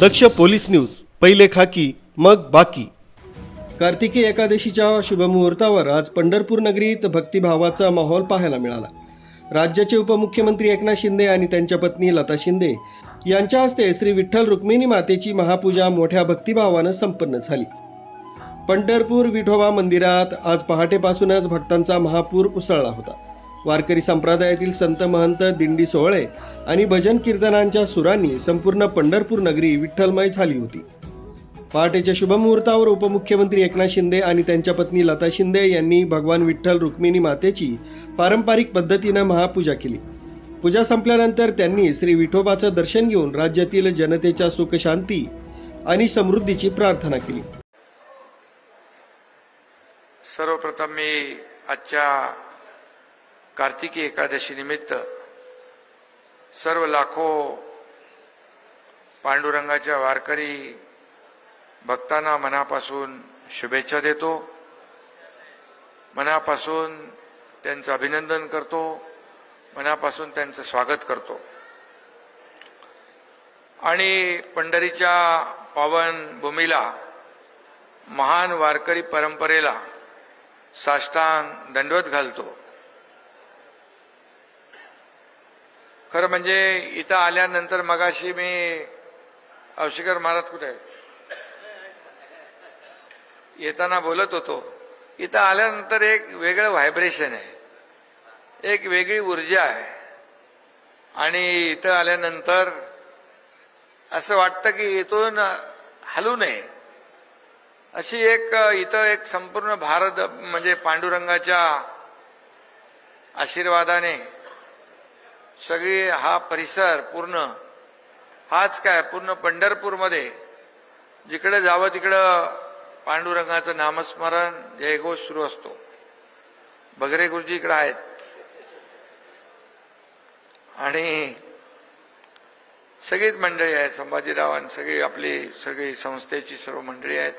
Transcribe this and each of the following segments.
दक्ष police news पहिले खाकी मग बाकी. कार्तिकी एकादशीच्या शुभमुहूर्तावर आज पंढरपूर नगरीत भक्तिभावाचा माहोल पाहायला मिळाला. राज्याचे उपमुख्यमंत्री एकनाथ शिंदे आणि त्यांच्या पत्नी लता शिंदे यांच्या हस्ते श्री विठ्ठल रुक्मिणी मातेची महापूजा मोठ्या भक्तिभावानं संपन्न झाली. पंढरपूर विठोबा मंदिरात आज पहाटेपासूनच भक्तांचा महापूर उसळला होता. वारकरी संप्रदायातील संत महंत दिंडी सोहळे आणि भजन कीर्तनांच्या सुरांनी संपूर्ण पंढरपूर नगरी विठ्ठलमय झाली होती. पहाटेच्या शुभमुहूर्तावर उपमुख्यमंत्री एकनाथ शिंदे आणि त्यांच्या पत्नी लता शिंदे यांनी भगवान विठ्ठल रुक्मिणी मातेची पारंपरिक पद्धतीनं महापूजा केली. पूजा संपल्यानंतर त्यांनी श्री विठोबाचं दर्शन घेऊन राज्यातील जनतेच्या सुखशांती आणि समृद्धीची प्रार्थना केली. सर्वप्रथम मी आजच्या कार्तिकी एकादशी निमित्त सर्व लाखो पांडुरंगाच्या वारकरी भक्तांना मनापासून शुभेच्छा देतो. मनापासून त्यांचं अभिनंदन करतो. मनापासून त्यांचं स्वागत करतो. आणि पंढरीच्या पावन भूमीला महान वारकरी परंपरेला साष्टांग दंडवत घालतो. खरं म्हणजे इथं आल्यानंतर मगाशी मी अवशिकर महाराज कुठे आहे? येताना बोलत होतो. इथं आल्यानंतर एक वेगळं व्हायब्रेशन आहे. एक वेगळी ऊर्जा आहे. आणि इथं आल्यानंतर असं वाटतं की इथून हलू नये. अशी एक इथं एक संपूर्ण भारत म्हणजे पांडुरंगाच्या आशीर्वादाने सगळी हा परिसर पूर्ण हाच काय? पूर्ण पंढरपूरमध्ये. जिकडे जावं तिकडं पांडुरंगाचं नामस्मरण जयघोष सुरू असतो. बगरे गुरुजी इकडे आहेत. आणि सगळीच मंडळी आहेत संभाजीराव आणि सगळी आपली सगळी संस्थेची सर्व मंडळी आहेत.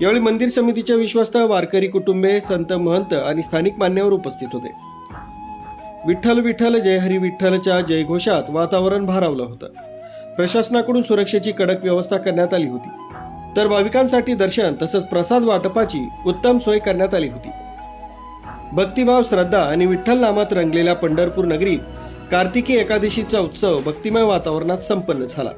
यावेळी मंदिर समितीच्या विश्वस्त वारकरी कुटुंबे संत महंत आणि स्थानिक मान्यवर उपस्थित होते. विठ्ठल विठ्ठल जय हरी विठ्ठलच्या जयघोषात वातावरण भारावलं होतं. प्रशासनाकडून सुरक्षेची कडक व्यवस्था करण्यात आली होती. तर भाविकांसाठी दर्शन तसंच प्रसाद वाटपाची उत्तम सोय करण्यात आली होती. भक्तिभाव श्रद्धा आणि विठ्ठल नामात रंगलेल्या पंढरपूर नगरीत कार्तिकी एकादशीचा उत्सव भक्तिमय वातावरणात संपन्न झाला.